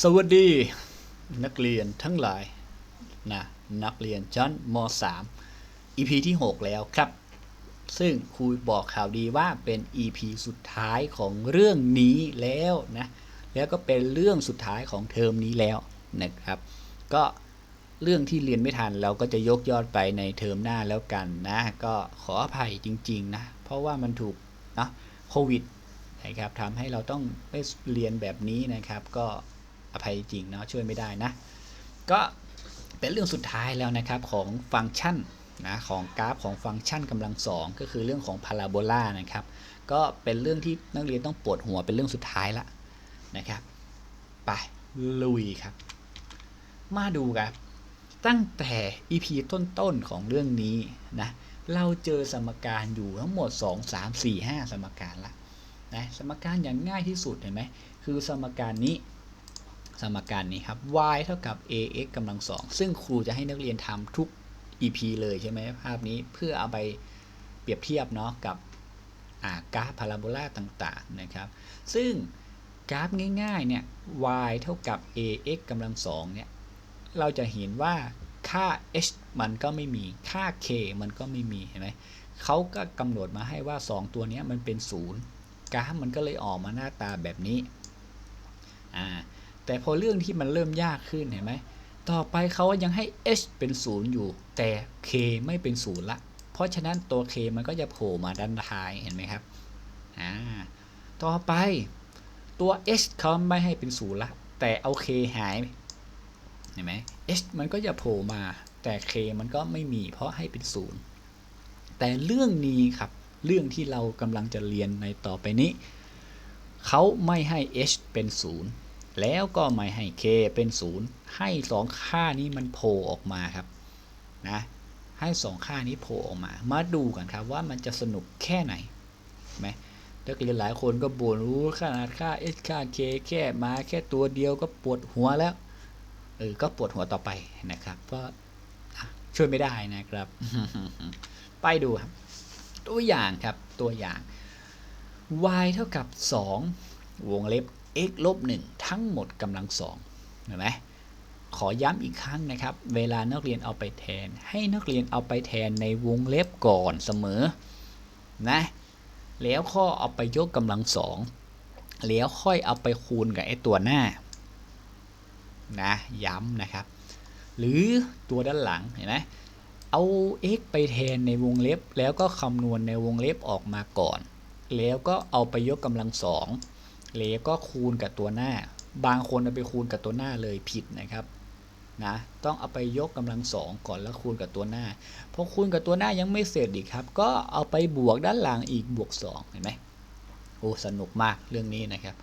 สวัสดีนักเรียนทั้งหลายนะนักเรียนชั้นม .3 EP ที่ 6 แล้วครับ ซึ่งครูบอกข่าวดีว่าเป็น EP สุดท้ายของเรื่องนี้แล้วนะแล้วก็เป็นเรื่องสุดท้ายของเทอมนี้แล้วนะครับ ก็เรื่องที่เรียนไม่ทันเราก็จะยกยอดไปในเทอมหน้าแล้วกันนะ ก็ขออภัยจริง ๆ นะ เพราะว่ามันถูกนะโควิดนะครับทำให้เราต้องไม่เรียนแบบนี้นะครับ ก็ อภัยจริงเนาะช่วยไม่ได้นะ ก็เป็นเรื่องสุดท้ายแล้วนะครับของฟังก์ชันนะของกราฟของฟังก์ชันกำลังสองก็คือเรื่องของพาราโบลานะครับก็เป็นเรื่องที่นักเรียนต้องปวดหัวเป็นเรื่องสุดท้ายละนะครับไปลุยครับ มาดูครับตั้งแต่ EP ต้นๆของเรื่องนี้นะเราเจอสมการอยู่ทั้งหมด 2 3 4 5 สมการละนะสมการอย่างง่ายที่สุดเห็นไหมคือสมการนี้ สมการนี้ครับ y เท่ากับ ax กำลังสองซึ่งครูจะให้นักเรียนทำทุก EP เลยใช่ไหมภาพนี้เพื่อเอาไปเปรียบเทียบเนาะกับกราฟพาราโบลาต่างๆนะครับ ซึ่งกราฟง่ายๆเนี่ย y เท่ากับ ax กำลังสองเนี่ยเราจะเห็นว่าค่า h มันก็ไม่มีค่า k มันก็ไม่มีเห็นไหมเขาก็กำหนดมาให้ว่า 2 ตัวนี้มันเป็น 0 กราฟมันก็เลยออกมาหน้าตาแบบนี้อ่า แต่พอเรื่องที่มันเริ่มยากขึ้นเห็นไหมต่อไปเขายังให้ h เป็น0อยู่ แต่ k ไม่เป็น0ละ เพราะฉะนั้นตัว k มันก็จะโผล่มาด้านท้ายเห็นไหมครับอ่าต่อไปตัว h เขาไม่ให้เป็น0ละ แต่เอา k หายเห็นไหม h มันก็จะโผล่มา แต่ k มันก็ไม่มี เพราะให้เป็น0แต่เรื่องนี้ครับ เรื่องที่เรากำลังจะเรียนในต่อไปนี้ เขาไม่ให้ h เป็น0 แล้วก็ไม่ให้ k เป็น 0 ให้ 2 ค่านี้มันโผล่ออกมาครับนะให้ 2 ค่านี้โผล่ออกมา มาดูกันครับว่ามันจะสนุกแค่ไหนไหมนักเรียนหลายคนก็บ่นรู้ขนาดค่า h ค่า k แค่มาแค่ตัวเดียวก็ปวดหัวแล้วเออก็ปวดหัวต่อไปนะครับก็ช่วยไม่ได้นะครับ ไปดูครับ ตัวอย่างครับตัวอย่าง y เท่ากับ 2 วงเล็บ x ลบ1ทั้งหมดกำลังสองเห็นไหมขอย้ำอีกครั้งนะครับ เวลานักเรียนเอาไปแทน ให้นักเรียนเอาไปแทนในวงเล็บก่อนเสมอนะแล้วข้อเอาไปยกกำลังสองแล้วค่อยเอาไปคูณกับไอ้ตัวหน้านะย้ำนะครับ หรือตัวด้านหลังเห็นไหมเอา x ไปแทนในวงเล็บ แล้วก็คำนวณในวงเล็บออกมาก่อน แล้วก็เอาไปยกกำลังสอง แล้วก็คูณกับตัวหน้า บางคนเอาไปคูณกับตัวหน้าเลยผิดนะครับนะต้องเอาไปยกกำลังสองก่อนแล้วคูณกับตัวหน้าพอคูณกับตัวหน้ายังไม่เสร็จอีกครับ ก็เอาไปบวกด้านหลังอีกบวก2เห็นไหมโอ้สนุกมากเรื่องนี้นะครับ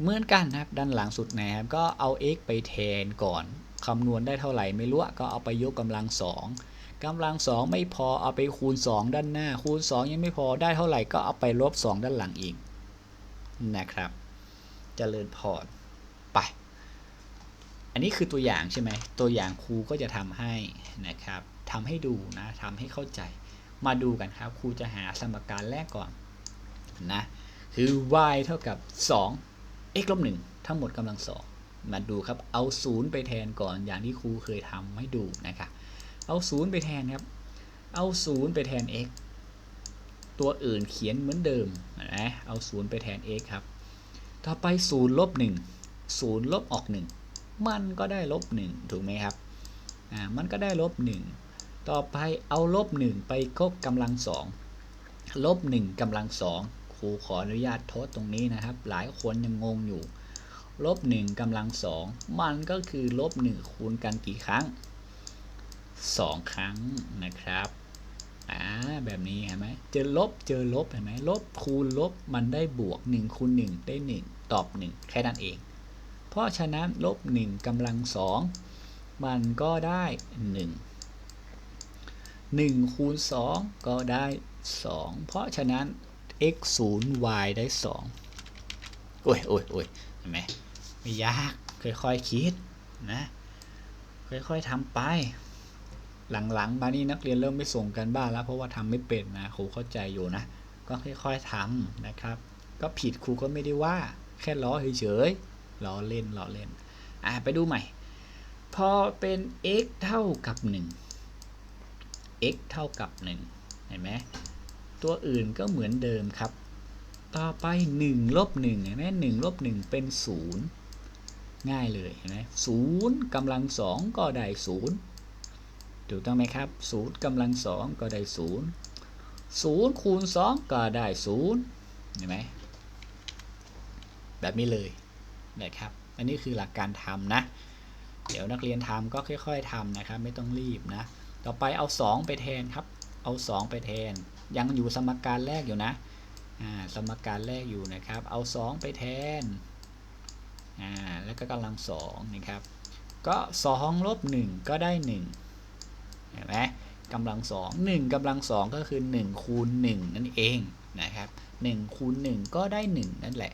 เหมือนกันนะครับด้านหลังสุดนะครับก็เอา x ไปแทนก่อนคำนวณได้เท่าไหร่ไม่รู้ก็เอาไปยกกำลังสองกำลังสองไม่พอเอาไปคูณ 2 ด้านหน้า คูณ 2 ยังไม่พอได้เท่าไหร่ก็เอาไปลบ 2 ด้านหลังอีก นะครับจเจริญพรไป อันนี้คือตัวอย่างใช่ไหมตัวอย่างครูก็จะทำให้นะครับทำให้ดูนะทำให้เข้าใจ มาดูกันครับครูจะหาสมการแรกก่อนนะคือ y เท่ากับ 2 x ลบ1ทั้งหมดกำลังสองมาดูครับ เอา 0 ไปแทนก่อนอย่างที่ครูเคยทำให้ดูนะครับเอา 0 ไปแทนครับ เอา 0 ไปแทน x ตัวอื่นเขียนเหมือนเดิมนะเอา0ไปแทน x ครับ ต่อไป0ลบ1 0ลบออก1มันก็ได้ลบ1ถูกไหมครับอ่ามันก็ได้ลบ1ต่อไปเอาลบ1ไปก็กำลัง2ลบ1กำลัง2ครูขออนุญาตทดตรงนี้นะครับ หลายคนยังงงอยู่ลบ1กำลังสองมันก็คือลบ1คูณกันกี่ครั้ง 2 ครั้งนะครับ อ่าแบบนี้เห็นไหมเจอลบเจอลบเห็นไหมลบคูณลบมันได้บวก1คูณ1 ได้ 1 ตอบ 1 แค่นั้นเอง เพราะฉะนั้นลบ1กำลังสองมันก็ได้ 1 1 คูณ 2 ก็ได้ 2 เพราะฉะนั้น x 0 y ได้ 2 โอ้ยโอ้ยโอ้ยเห็นไหมไม่ยากค่อยๆคคิดนะค่อยๆทำไป หลังๆมานี่นักเรียนเริ่มไม่ส่งกันบ้านแล้วเพราะว่าทำไม่เป็นนะครูเข้าใจอยู่นะ ก็ค่อยๆทำนะครับ ก็ผิดครูก็ไม่ได้ว่าแค่ล้อเฉยๆล้อเล่นล้อเล่นอ่าไปดูใหม่ พอเป็น x เท่ากับ 1 x เท่ากับ 1 เห็นไหมตัวอื่นก็เหมือนเดิมครับ ต่อไป1ลบ1เห็นไหม1ลบ1เป็น 0 ง่ายเลยเห็นไหมศูนย์กำลังสองก็ได้ศูนย์ ถูกต้องไหมครับศูนย์กำลังสองก็ได้ศูนย์ศูนย์คูณสองก็ได้ศูนย์เห็นไหมแบบนี้เลยนะครับ อันนี้คือหลักการทำนะ เดี๋ยวนักเรียนทำก็ค่อย ๆทำนะครับ ไม่ต้องรีบนะ ต่อไปเอา 2 ไปแทนครับ เอา 2 ไปแทน ยังอยู่สมการแรกอยู่นะ สมการแรกอยู่นะครับ เอา 2 ไปแทน แล้วก็กำลังสองนะครับ ก็ 2 ลบ 1 ก็ได้ 1 เห็นไหมกำลังสองหนึ่งกำลังสองก็คือ 1 คูณ 1 นั่นเองนะครับ1คูณ 1 ก็ได้ 1 นั่นแหละ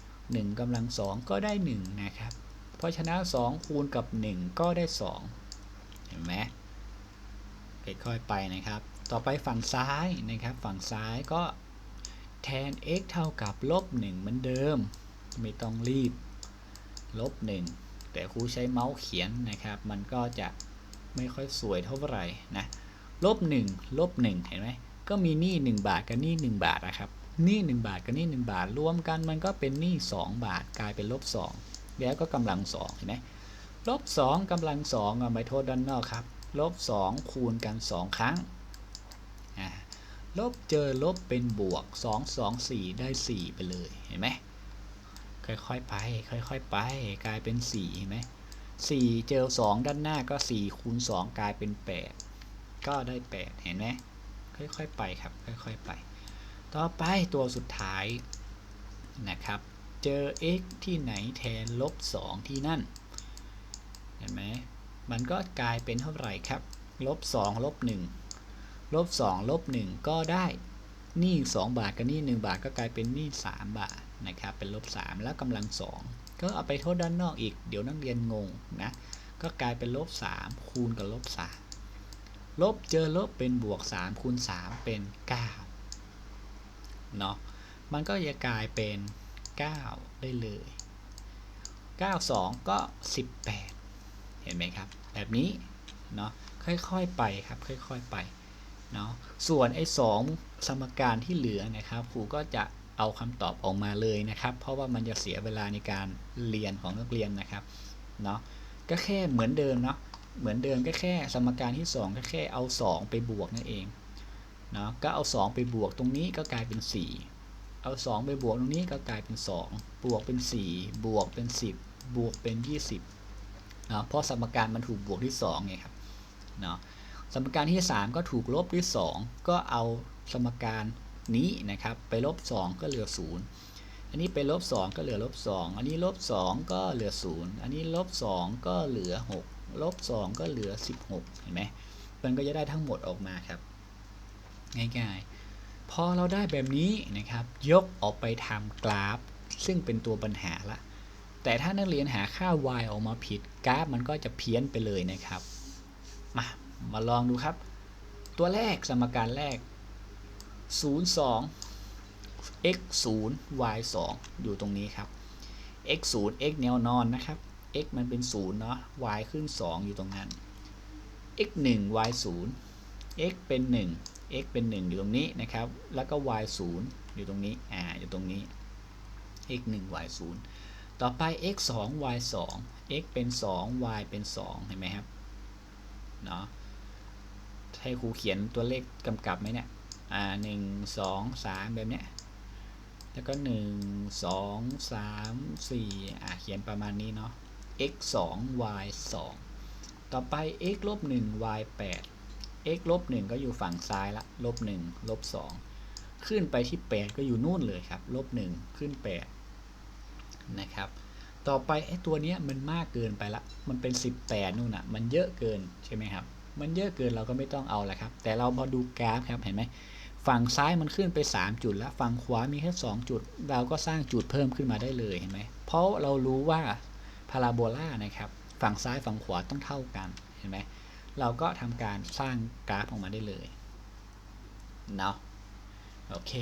1กำลังสองก็ได้ 1 นะครับ เพราะฉะนั้น2คูณกับ 1 ก็ได้ 2 เห็นไหมค่อยๆไปนะครับ ต่อไปฝั่งซ้ายนะครับ ฝั่งซ้ายก็แทน x เท่ากับลบ1เหมือนเดิม ไม่ต้องรีบลบ1แต่ครูใช้เมาส์เขียนนะครับ มันก็จะ ไม่ค่อยสวยเท่าไหร่นะลบ1ลบ1เห็นไหมก็มีหนี้1บาทกับหนี้1บาทนะครับหนี้1บาทกับหนี้1บาท รวมกันมันก็เป็นหนี้2บาทกลายเป็นลบ2แล้วก็กำลัง2เห็นไหมลบ2กำลัง2เอาไปโทษด้านนอกครับลบ2คูณกัน 2 ครั้งลบเจอลบเป็นบวก 2 2 4 ได้ 4 ไปเลยเห็นไหมค่อยๆไป ค่อยๆไป กลายเป็น4เห็นไหม 4 เจอ 2 ด้านหน้าก็ 4 คูณ 2 กลายเป็น 8 ก็ได้ 8 เห็นไหมค่อยๆ ไปครับ ค่อยๆ ไป ต่อไปตัวสุดท้ายนะครับ เจอ x ที่ไหนแทนลบ 2 ที่นั่น เห็นไหม มันก็กลายเป็นเท่าไหร่ครับ ลบ 2 ลบ 1 ลบ 2 ลบ 1 ก็ได้นี้2บาทกับหนี้1บาทก็กลายเป็นนี้3บาทนะครับ เป็นลบ 3 แล้วกำลัง 2 ก็เอาไปโทษด้านนอกอีก เดี๋ยวนักเรียนงงนะ ก็กลายเป็นลบ3คูณกับลบ3ลบเจอลบเป็นบวก 3 คูณ 3 เป็น9เนาะ มันก็จะกลายเป็น 9 ได้เลย 9 2 ก็ 18 เห็นไหมครับ แบบนี้ เนาะ ค่อยๆไปครับ ค่อยๆไป เนาะ ส่วนไอ้2สมการที่เหลือนะครับครูก็จะ เอาคำตอบออกมาเลยนะครับ เพราะว่ามันจะเสียเวลาในการเรียนของนักเรียนนะครับเนาะก็แค่เหมือนเดิมเนาะเหมือนเดิมก็แค่สมการที่ 2 ก็แค่เอา 2 ไปบวกนั่นเองเนาะก็เอา 2 ไปบวกตรงนี้ก็กลายเป็น 4 เอา 2 ไปบวกตรงนี้ก็กลายเป็น 2 บวกเป็น 4 บวกเป็น 10 บวกเป็น 20เนาะเพราะสมการมันถูกบวกที่2ไงครับเนาะสมการที่ 3 ก็ถูกลบด้วย 2 ก็เอาสมการ นี้นะครับ ไปลบ 2 ก็เหลือ 0 อันนี้ไปลบ 2 ก็เหลือลบ 2 อันนี้ลบ 2 ก็เหลือ 0 อันนี้ลบ 2 ก็เหลือ 6 ลบ 2 ก็เหลือ 16 เห็นไหมมันก็จะได้ทั้งหมดออกมาครับ ง่ายๆ พอเราได้แบบนี้นะครับ ยกออกไปทำกราฟ ซึ่งเป็นตัวปัญหาละแต่ถ้านักเรียนหาค่า y ออกมาผิดกราฟมันก็จะเพี้ยนไปเลยนะครับ มา มาลองดูครับ ตัวแรกสมการแรก 0 2 x 0 y 2อยู่ตรงนี้ครับ x 0 x แนวนอนนะครับ x มันเป็น 0 เนาะ y ขึ้น 2 อยู่ตรงนั้น x 1 y 0 x เป็น 1 x เป็น 1 อยู่ตรงนี้นะครับ แล้วก็ y 0 อยู่ตรงนี้ อ่า อยู่ตรงนี้ x 1 y 0ต่อไป x 2 y 2 x เป็น 2 y เป็น 2 เห็นไหมครับ เนาะให้ครูเขียนตัวเลขกำกับไหมเนี่ย อ่าหนึ่งสองสามแบบเนี้ยแล้วก็หนึ่งสองสามสี่อ่าเขียนประมาณนี้เนาะ x 2 y 2ต่อไป x ลบ1 y 8 x ลบ1ก็อยู่ฝั่งซ้ายละลบ1ลบ2ขึ้นไปที่ 8 ก็อยู่นู่นเลยครับลบ1ขึ้น 8 นะครับ ต่อไปไอ้ตัวเนี้ยมันมากเกินไปละ มันเป็น 18 นู่นน่ะ มันเยอะเกินใช่ไหมครับ มันเยอะเกินเราก็ไม่ต้องเอาละครับ แต่เราพอดูกราฟครับ เห็นไหม ฝั่งซ้ายมันขึ้นไป 3 จุด แล้วฝั่งขวามีแค่2จุด เราก็สร้างจุดเพิ่มขึ้นมาได้เลยเห็นไหมเพราะเรารู้ว่าพาราโบลานะครับฝั่งซ้ายฝั่งขวาต้องเท่ากันเห็นไหมเราก็ทำการสร้างกราฟออกมาได้เลยเนาะโอเค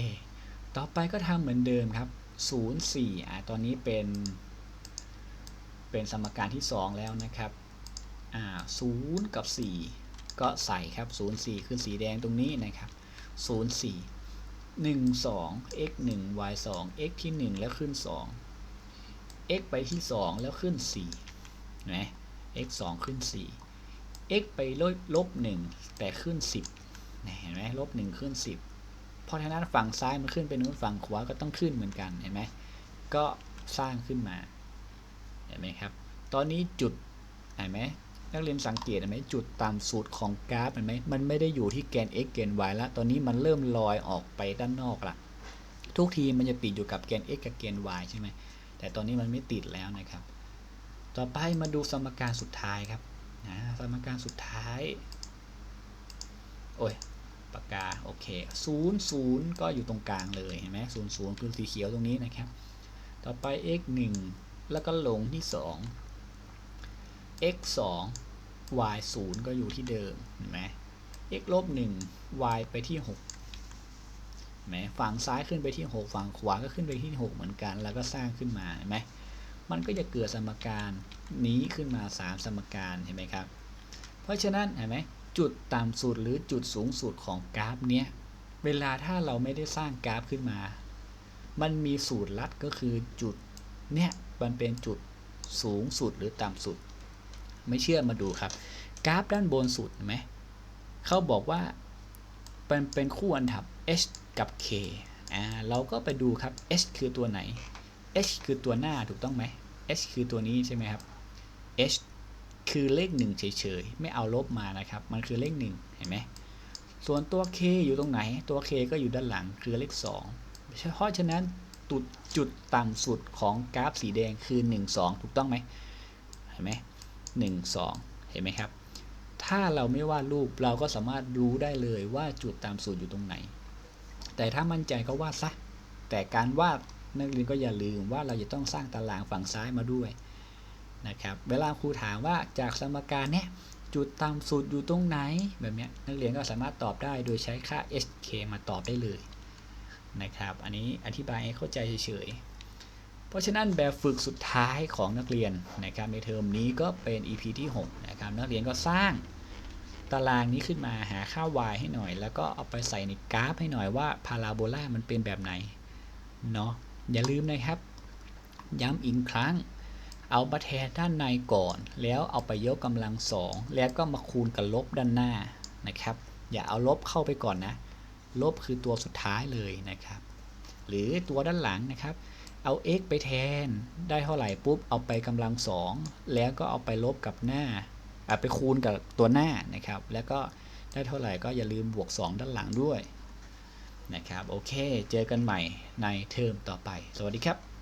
ต่อไปก็ทำเหมือนเดิมครับ 0 4อะตอนนี้เป็น เป็นสมการที่ 2 แล้วนะครับอ่า0กับ 4 ก็ใส่ครับ 0 4ขึ้นสีแดงตรงนี้นะครับ 0 4 1 2 x 1 y 2 x ที่ 1 แล้วขึ้น 2 x ไปที่ 2 แล้วขึ้น4นะ x 2 ขึ้น 4 x ไปลบลบ1แต่ขึ้น 10เห็นไหมลบ1ขึ้น 10 เพราะฉะนั้นฝั่งซ้ายมันขึ้นไปนู้นฝั่งขวาก็ต้องขึ้นเหมือนกันเห็นไหมก็สร้างขึ้นมาเห็นไหมครับ ตอนนี้จุดเห็นไหม นักเรียนสังเกตไหมจุดต่ำสุดของกราฟเห็นไหมมันไม่ได้อยู่ที่แกน x แกน y แล้ว ตอนนี้มันเริ่มลอยออกไปด้านนอกละทุกทีมันจะติดอยู่กับแกน x กับแกน y ใช่ไหมแต่ตอนนี้มันไม่ติดแล้วนะครับ ต่อไปมาดูสมการสุดท้ายครับนะสมการสุดท้าย โอ้ยปากกาโอเคศูนย์ศูนย์ก็อยู่ตรงกลางเลยเห็นไหมศูนย์ศูนย์คือสีเขียวตรงนี้นะครับ ต่อไป x 1แล้วก็ลงที่ 2 x 2 y 0 ก็อยู่ที่เดิมเห็นไหม x ลบ1 y ไปที่6เห็นไหมฝั่งซ้ายขึ้นไปที่ 6 ฝั่งขวาก็ขึ้นไปที่ 6 เหมือนกัน แล้วก็สร้างขึ้นมาเห็นไหมมันก็จะเกิดสมการนี้ขึ้นมา 3 สมการเห็นไหมครับ เพราะฉะนั้นเห็นไหมจุดต่ำสุดหรือจุดสูงสุดของกราฟเนี้ยเวลาถ้าเราไม่ได้สร้างกราฟขึ้นมา มันมีสูตรลัดก็คือจุดเนี้ยมันเป็นจุดสูงสุดหรือต่ำสุด ไม่เชื่อมาดูครับ กราฟด้านบนสุดไหมเขาบอกว่าเป็นเป็นคู่อันดับ h กับ k อ่าเราก็ไปดูครับ h คือตัวไหน h คือตัวหน้าถูกต้องไหม h คือตัวนี้ใช่ไหมครับ h คือเลขหนึ่งเฉยๆ ไม่เอาลบมานะครับ มันคือเลขหนึ่งเห็นไหมส่วนตัว k อยู่ตรงไหน ตัว k ก็อยู่ด้านหลังคือเลข2เพราะฉะนั้นจุดจุดต่ำสุดของกราฟสีแดงคือ 1 2 ถูกต้องไหมเห็นไหม 1 2 เห็นไหมครับ ถ้าเราไม่วาดรูปเราก็สามารถรู้ได้เลยว่าจุดต่ำสุดอยู่ตรงไหน แต่ถ้ามั่นใจก็วาดซะ แต่การวาดนักเรียนก็อย่าลืมว่าเราจะต้องสร้างตารางฝั่งซ้ายมาด้วยนะครับ เวลาครูถามว่าจากสมการเนี้ยจุดต่ำสุดอยู่ตรงไหนแบบเนี้ยนักเรียนก็สามารถตอบได้โดยใช้ค่า hk มาตอบได้เลยนะครับ อันนี้อธิบายให้เข้าใจเฉยๆ ราะฉะนั้นแบบฝึกสุดท้ายของนักเรียนนะครับในเทอมนี้ก็เป็น EP ที่6นะครับนักเรียนก็สร้างตารางนี้ขึ้นมาหาค่า y ให้หน่อย แล้วก็เอาไปใส่ในกราฟให้หน่อยว่าพาราโบลามันเป็นแบบไหนเนาะอย่าลืมนะครับ ย้ำอีกครั้ง เอามาแทนด้านในก่อน แล้วเอาไปยกกำลังสองแล้วก็มาคูณกับลบด้านหน้านะครับ อย่าเอาลบเข้าไปก่อนนะ ลบคือตัวสุดท้ายเลยนะครับ หรือตัวด้านหลังนะครับ เอา x ไปแทน ได้เท่าไหร่ปุ๊บ เอาไปกำลังสองแล้วก็เอาไปลบกับหน้าอาไปคูณกับตัวหน้านะครับ แล้วก็ได้เท่าไหร่ก็อย่าลืมบวก 2 ด้านหลังด้วยนะครับ โอเค เจอกันใหม่ในเทอมต่อไป สวัสดีครับ